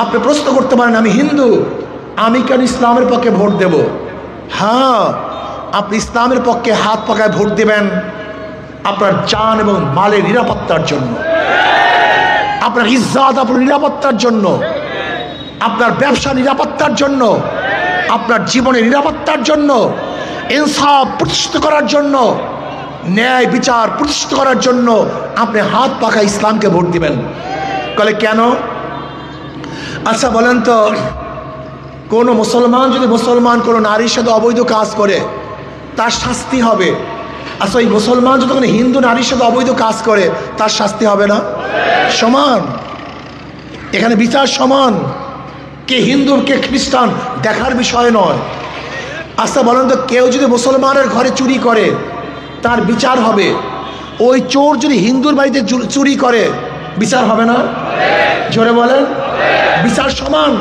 আপনি প্রশ্ন করতে পারেন, আমি হিন্দু, আমি কেন ইসলামের পক্ষে ভোট দেব? হ্যাঁ আপনি ইসলামের পক্ষে হাত পাকায় ভোট দেবেন আপনার জান এবং মালের নিরাপত্তার জন্য। আপনার ইজ্জাত, আপনার নিরাপত্তার জন্য। আপনার ব্যবসা নিরাপত্তার জন্য। আপনার জীবনের নিরাপত্তার জন্য। ইনসাফ প্রতিষ্ঠিত করার জন্য। ন্যায় বিচার প্রতিষ্ঠিত করার জন্য আপনি হাত পাকা ইসলামকে ভোট দিবেন। কলে কেন? আচ্ছা বলেন তো, কোনো মুসলমান যদি মুসলমান, কোনো নারীর সাথে অবৈধ কাজ করে, তার শাস্তি হবে। আচ্ছা ওই মুসলমান যদি কোনো হিন্দু নারীর সাথে অবৈধ কাজ করে, তার শাস্তি হবে না? সমান। এখানে বিচার সমান। কে হিন্দু, কে খ্রিস্টান, দেখার বিষয় নয়। আচ্ছা বলেন তো, কেউ যদি মুসলমানের ঘরে চুরি করে, তার বিচার হবে। ওই চোর যদি হিন্দুর বাড়িতে চুরি করে, বিচার হবে না? জোরে বলেন। বিচার সমান।